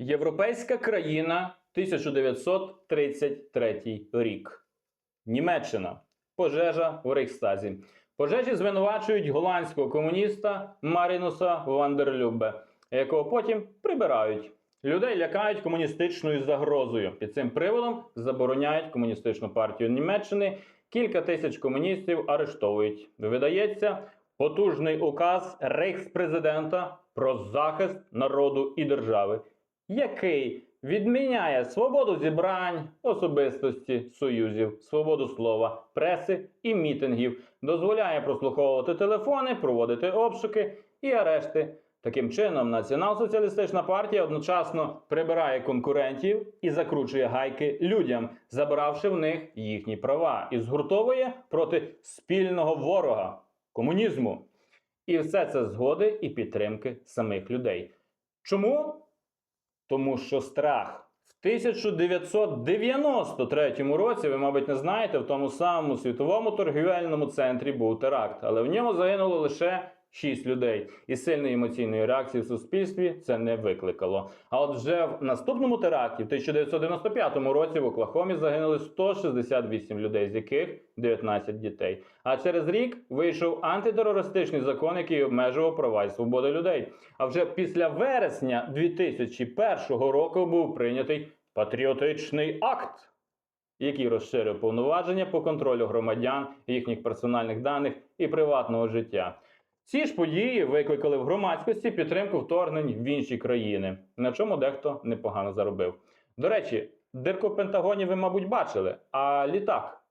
Європейська країна 1933 рік. Німеччина. Пожежа у Рейхстазі. Пожежі звинувачують голландського комуніста Марінуса Вандерлюбе, якого потім прибирають. Людей лякають комуністичною загрозою. Під цим приводом забороняють комуністичну партію Німеччини. Кілька тисяч комуністів арештовують. Видається потужний указ рейхспрезидента про захист народу і держави, який відміняє свободу зібрань, особистості, союзів, свободу слова, преси і мітингів, дозволяє прослуховувати телефони, проводити обшуки і арешти. Таким чином, Націонал-соціалістична партія одночасно прибирає конкурентів і закручує гайки людям, забравши в них їхні права, і згуртовує проти спільного ворога комунізму. І все це згоди і підтримки самих людей. Чому? Тому що страх. В 1993 році, ви, мабуть, не знаєте, в тому самому світовому торгівельному центрі був теракт, але в ньому загинуло лише 6 людей. І сильної емоційної реакції в суспільстві це не викликало. А от вже в наступному теракті, в 1995 році, в Оклахомі загинули 168 людей, з яких 19 дітей. А через рік вийшов антитерористичний закон, який обмежував права і свободи людей. А вже після вересня 2001 року був прийнятий патріотичний акт, який розширив повноваження по контролю громадян, їхніх персональних даних і приватного життя. Ці ж події викликали в громадськості підтримку вторгнень в інші країни, на чому дехто непогано заробив. До речі, дирку в Пентагоні ви, мабуть, бачили, а літак,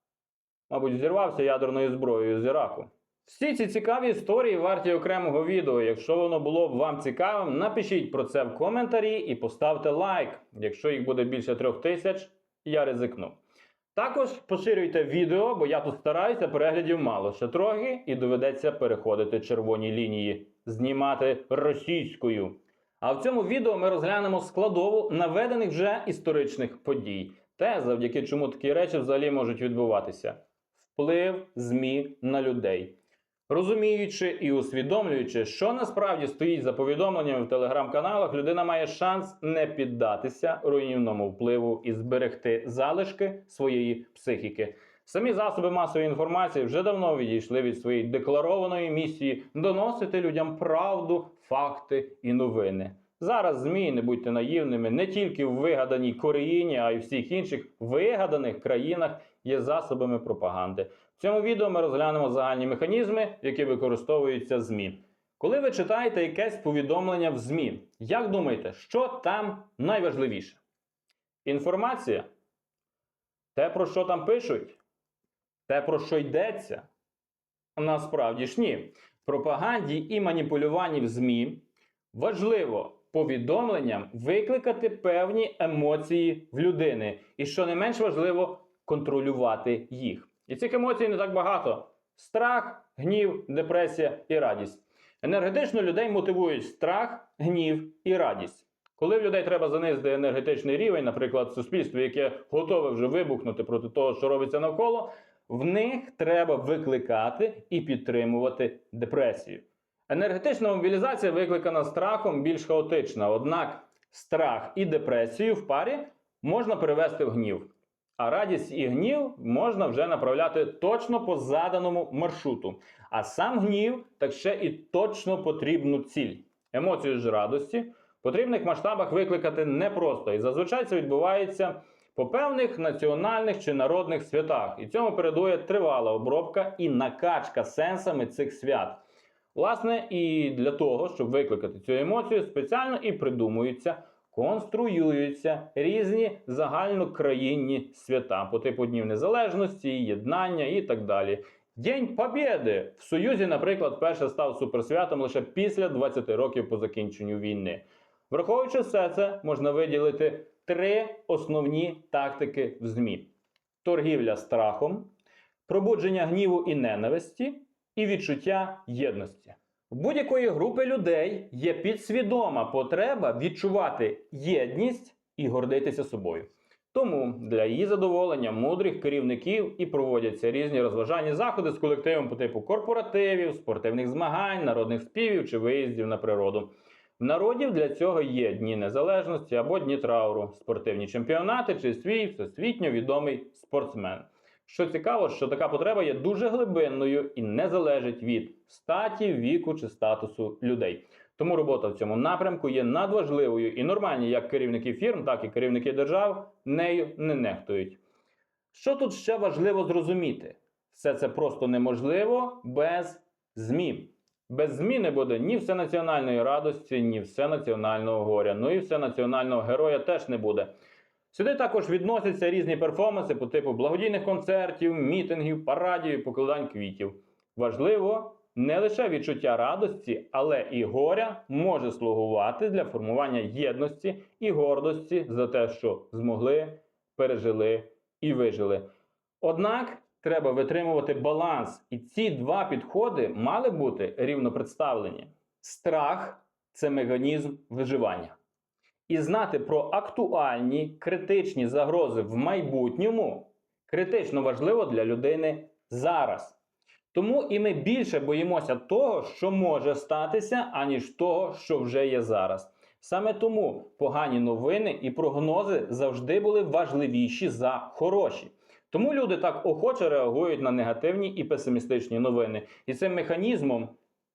мабуть, зірвався ядерною зброєю з Іраку. Всі ці цікаві історії варті окремого відео. Якщо воно було б вам цікавим, напишіть про це в коментарі і поставте лайк. Якщо їх буде більше трьох тисяч, я ризикну. Також поширюйте відео, бо я тут стараюся, переглядів мало ще трохи, і доведеться переходити червоні лінії, знімати російською. А в цьому відео ми розглянемо складову наведених вже історичних подій, те, завдяки чому такі речі взагалі можуть відбуватися. Вплив ЗМІ на людей. Розуміючи і усвідомлюючи, що насправді стоїть за повідомленнями в телеграм-каналах, людина має шанс не піддатися руйнівному впливу і зберегти залишки своєї психіки. Самі засоби масової інформації вже давно відійшли від своєї декларованої місії доносити людям правду, факти і новини. Зараз ЗМІ, не будьте наївними, не тільки в вигаданій Кореїні, а й всіх інших вигаданих країнах є засобами пропаганди. В цьому відео ми розглянемо загальні механізми, які використовуються ЗМІ. Коли ви читаєте якесь повідомлення в ЗМІ, як думаєте, що там найважливіше? Інформація? Те, про що там пишуть? Те, про що йдеться? Насправді ж ні. В пропаганді і маніпулюванні в ЗМІ важливо повідомленням викликати певні емоції в людини, і що не менш важливо контролювати їх. І цих емоцій не так багато: страх, гнів, депресія і радість. Енергетично людей мотивують страх, гнів і радість. Коли в людей треба занизити енергетичний рівень, наприклад, суспільство, яке готове вже вибухнути проти того, що робиться навколо, в них треба викликати і підтримувати депресію. Енергетична мобілізація викликана страхом більш хаотична, однак страх і депресію в парі можна перевести в гнів. А радість і гнів можна вже направляти точно по заданому маршруту. А сам гнів так ще і точно потрібну ціль. Емоцію ж радості в потрібних масштабах викликати непросто. І зазвичай це відбувається по певних національних чи народних святах. І цьому передує тривала обробка і накачка сенсами цих свят. Власне, і для того, щоб викликати цю емоцію, спеціально і придумуються, конструюються різні загальнокраїнні свята по типу Днів Незалежності, єднання і так далі. День Побєди в Союзі, наприклад, вперше став суперсвятом лише після 20 років по закінченню війни. Враховуючи все це, можна виділити три основні тактики в ЗМІ: торгівля страхом, пробудження гніву і ненависті і відчуття єдності. У будь-якої групи людей є підсвідома потреба відчувати єдність і гордитися собою. Тому для її задоволення мудрих керівників і проводяться різні розважальні заходи з колективом по типу корпоративів, спортивних змагань, народних співів чи виїздів на природу. В народів для цього є Дні Незалежності або Дні трауру, спортивні чемпіонати чи свій всесвітньо відомий спортсмен. Що цікаво, що така потреба є дуже глибинною і не залежить від статі, віку чи статусу людей. Тому робота в цьому напрямку є надважливою і нормальні як керівники фірм, так і керівники держав нею не нехтують. Що тут ще важливо зрозуміти? Все це просто неможливо без ЗМІ. Без ЗМІ не буде ні всенаціональної радості, ні всенаціонального горя. Ну і всенаціонального героя теж не буде. Сюди також відносяться різні перформанси по типу благодійних концертів, мітингів, парадів і покладань квітів. Важливо не лише відчуття радості, але і горя може слугувати для формування єдності і гордості за те, що змогли, пережили і вижили. Однак треба витримувати баланс, і ці два підходи мали бути рівно представлені. Страх це механізм виживання. І знати про актуальні критичні загрози в майбутньому критично важливо для людини зараз. Тому і ми більше боїмося того, що може статися, аніж того, що вже є зараз. Саме тому погані новини і прогнози завжди були важливіші за хороші. Тому люди так охоче реагують на негативні і песимістичні новини. І цим механізмом,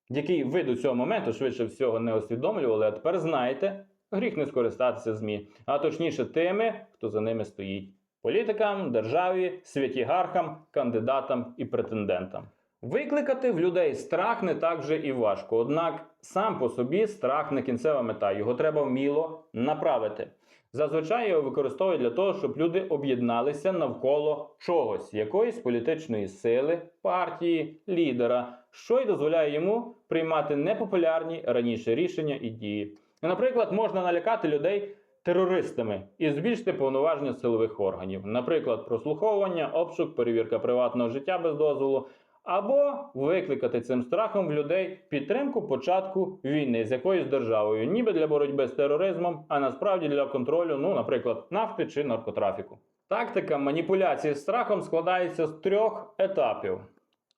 який ви до цього моменту швидше всього не усвідомлювали, а тепер знаєте, гріх не скористатися ЗМІ, а точніше тими, хто за ними стоїть: політикам, державі, святігархам, кандидатам і претендентам. Викликати в людей страх не так вже і важко. Однак сам по собі страх не кінцева мета, його треба вміло направити. Зазвичай його використовують для того, щоб люди об'єдналися навколо чогось, якоїсь політичної сили, партії, лідера, що й дозволяє йому приймати непопулярні раніше рішення і дії. Ну, Наприклад, можна налякати людей терористами і збільшити повноваження силових органів, наприклад, прослуховування, обшук, перевірка приватного життя без дозволу. Або викликати цим страхом в людей підтримку початку війни з якоюсь державою, ніби для боротьби з тероризмом, а насправді для контролю, ну, наприклад, нафти чи наркотрафіку. Тактика маніпуляції страхом складається з трьох етапів: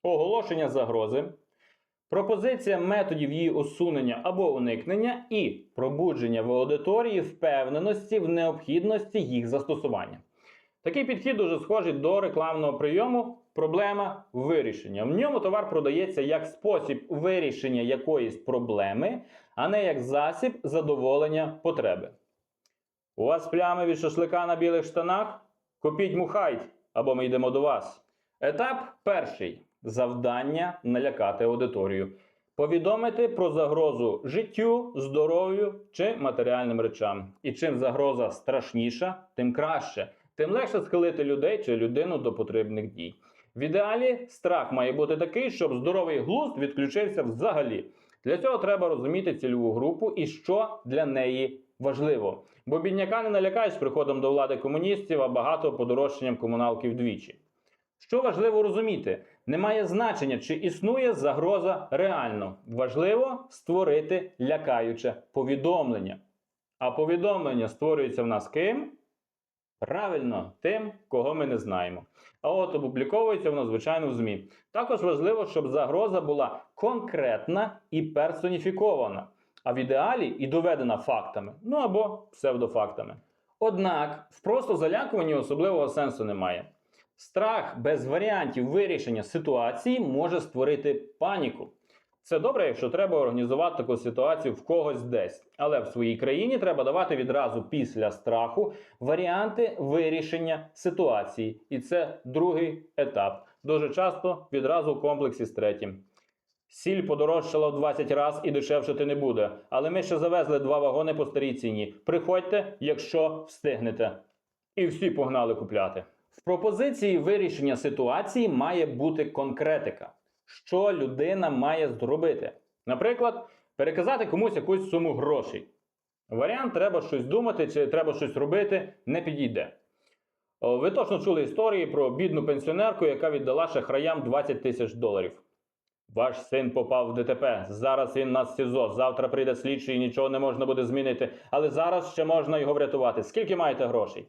оголошення загрози, пропозиція методів її усунення або уникнення, і пробудження в аудиторії впевненості в необхідності їх застосування. Такий підхід дуже схожий до рекламного прийому проблема вирішення. В ньому товар продається як спосіб вирішення якоїсь проблеми, а не як засіб задоволення потреби. У вас плями від шашлика на білих штанах? Купіть мухайт, або ми йдемо до вас. Етап перший завдання налякати аудиторію. Повідомити про загрозу життю, здоров'ю чи матеріальним речам. І чим загроза страшніша, тим краще, тим легше схилити людей чи людину до потрібних дій. В ідеалі страх має бути такий, щоб здоровий глузд відключився взагалі. Для цього треба розуміти цільову групу і що для неї важливо. Бо бідняка не налякаєш приходом до влади комуністів, а багато подорожчанням комуналки вдвічі. Що важливо розуміти, немає значення, чи існує загроза реально. Важливо створити лякаюче повідомлення. А повідомлення створюється в нас ким? Правильно, тим, кого ми не знаємо. А от опубліковується воно, звичайно, в ЗМІ. Також важливо, щоб загроза була конкретна і персоніфікована, а в ідеалі і доведена фактами, ну або псевдофактами. Однак в просто залякуванні особливого сенсу немає. Страх без варіантів вирішення ситуації може створити паніку. Це добре, якщо треба організувати таку ситуацію в когось десь. Але в своїй країні треба давати відразу після страху варіанти вирішення ситуації. І це другий етап. Дуже часто відразу в комплексі з третім. Сіль подорожчала в 20 разів і дешевшити не буде. Але ми ще завезли два вагони по старій ціні. Приходьте, якщо встигнете. І всі погнали купляти. В пропозиції вирішення ситуації має бути конкретика що людина має зробити. Наприклад, переказати комусь якусь суму грошей. Варіант треба щось думати чи треба щось робити, не підійде. Ви точно чули історії про бідну пенсіонерку, яка віддала шахраям 20 тисяч доларів. Ваш син попав в ДТП. Зараз він на СІЗО. Завтра прийде слідчий і нічого не можна буде змінити. Але зараз ще можна його врятувати. Скільки маєте грошей?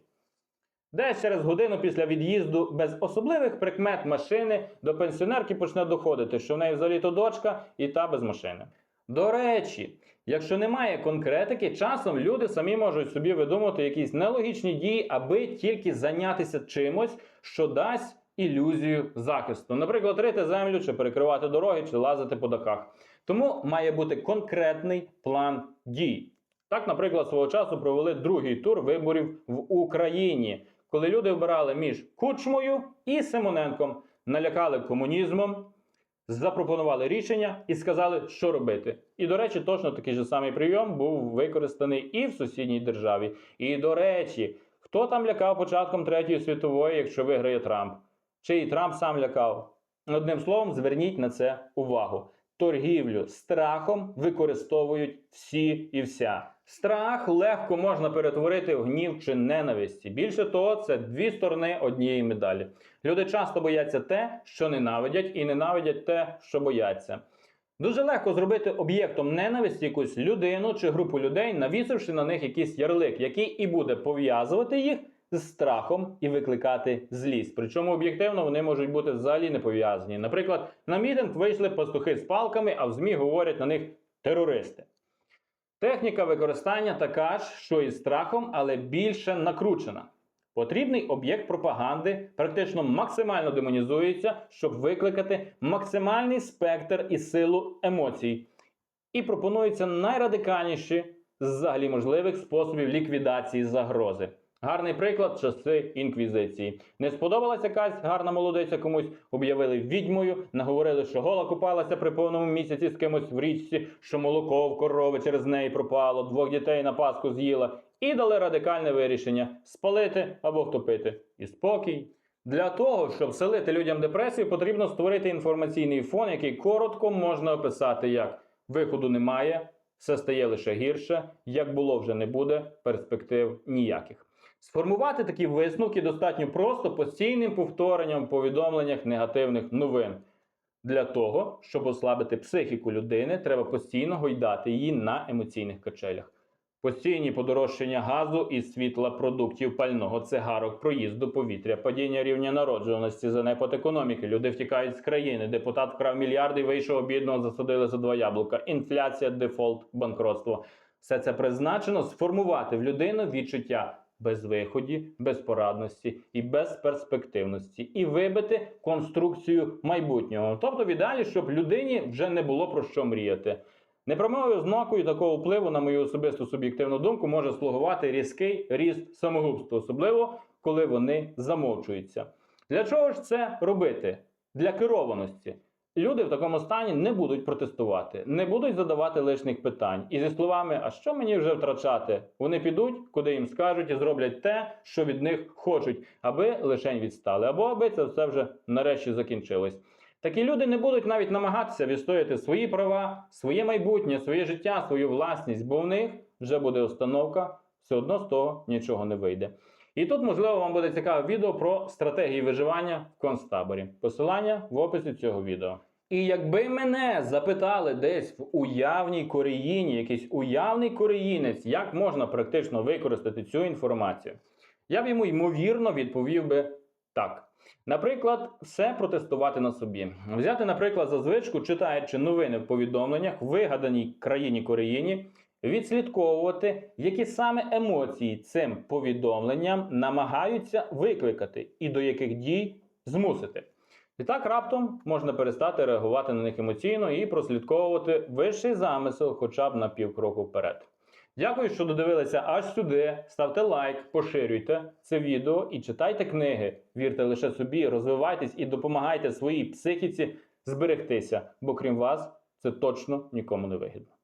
Десь через годину після від'їзду без особливих прикмет машини до пенсіонерки почне доходити, що в неї взагалі то дочка і та без машини. До речі, Якщо немає конкретики, часом люди самі можуть собі видумати якісь нелогічні дії, аби тільки зайнятися чимось, що дасть ілюзію захисту. Наприклад, рити землю, чи перекривати дороги, чи лазити по дахах. Тому має бути конкретний план дій. Так, наприклад, свого часу провели другий тур виборів в Україні, коли люди обирали між Кучмою і Симоненком, налякали комунізмом, запропонували рішення і сказали, що робити. І, до речі, точно такий же самий прийом був використаний і в сусідній державі. І, до речі, хто там лякав початком Третьої світової, якщо виграє Трамп? Чи і Трамп сам лякав? Одним словом, зверніть на це увагу. Торгівлю страхом використовують всі і вся. Страх легко можна перетворити в гнів чи ненависті. Більше того, це дві сторони однієї медалі. Люди часто бояться те, що ненавидять, і ненавидять те, що бояться. Дуже легко зробити об'єктом ненависті якусь людину чи групу людей, навісивши на них якийсь ярлик, який і буде пов'язувати їх з страхом і викликати злість. Причому об'єктивно вони можуть бути взагалі не пов'язані. Наприклад, на мітинг вийшли пастухи з палками, а в ЗМІ говорять на них терористи. Техніка використання така ж, що і страхом, але більше накручена. Потрібний об'єкт пропаганди практично максимально демонізується, щоб викликати максимальний спектр і силу емоцій. І пропонуються найрадикальніші взагалі можливих способів ліквідації загрози. Гарний приклад часи інквізиції. Не сподобалася якась гарна молодиця комусь, об'явили відьмою, наговорили, що гола купалася при повному місяці з кимось в річці, що молоко в корови через неї пропало, двох дітей на Пасху з'їла, і дали радикальне вирішення спалити або втопити. І спокій. Для того, щоб вселити людям депресію, потрібно створити інформаційний фон, який коротко можна описати як виходу немає, все стає лише гірше, як було вже не буде, перспектив ніяких. Сформувати такі висновки достатньо просто постійним повторенням в повідомленнях негативних новин. Для того, щоб ослабити психіку людини, треба постійно гойдати її на емоційних качелях. Постійні подорожчання газу і світла продуктів пального, цигарок, проїзду повітря, падіння рівня народжуваності, занепад економіки, люди втікають з країни, депутат вкрав мільярди вийшов бідного, засадили за два яблука, інфляція, дефолт, банкротство. Все це призначено сформувати в людину відчуття безвиході, безпорадності і безперспективності, і вибити конструкцію майбутнього. Тобто, в ідеалі, щоб людині вже не було про що мріяти. Непрямою ознакою такого впливу, на мою особисту суб'єктивну думку, може слугувати різкий ріст самогубства, особливо коли вони замовчуються. Для чого ж це робити? Для керованості. Люди в такому стані не будуть протестувати, не будуть задавати лишніх питань. І зі словами, а що мені вже втрачати? Вони підуть, куди їм скажуть, і зроблять те, що від них хочуть, аби лишень відстали, або аби це все вже нарешті закінчилось. Такі люди не будуть навіть намагатися відстояти свої права, своє майбутнє, своє життя, свою власність, бо в них вже буде установка, все одно з того нічого не вийде. І тут, можливо, вам буде цікаве відео про стратегії виживання в концтаборі. Посилання в описі цього відео. І якби мене запитали десь в уявній Кореїні, якийсь уявний кореїнець, як можна практично використати цю інформацію, я б йому ймовірно відповів би так. Наприклад, все протестувати на собі. Взяти, наприклад, за звичку, читаючи новини в повідомленнях в вигаданій країні Кореїні, відслідковувати, які саме емоції цим повідомленням намагаються викликати і до яких дій змусити. І так раптом можна перестати реагувати на них емоційно і прослідковувати вищий замисел хоча б на півкроку вперед. Дякую, що додивилися аж сюди. Ставте лайк, поширюйте це відео і читайте книги. Вірте лише собі, розвивайтесь і допомагайте своїй психіці зберегтися, бо крім вас, це точно нікому не вигідно.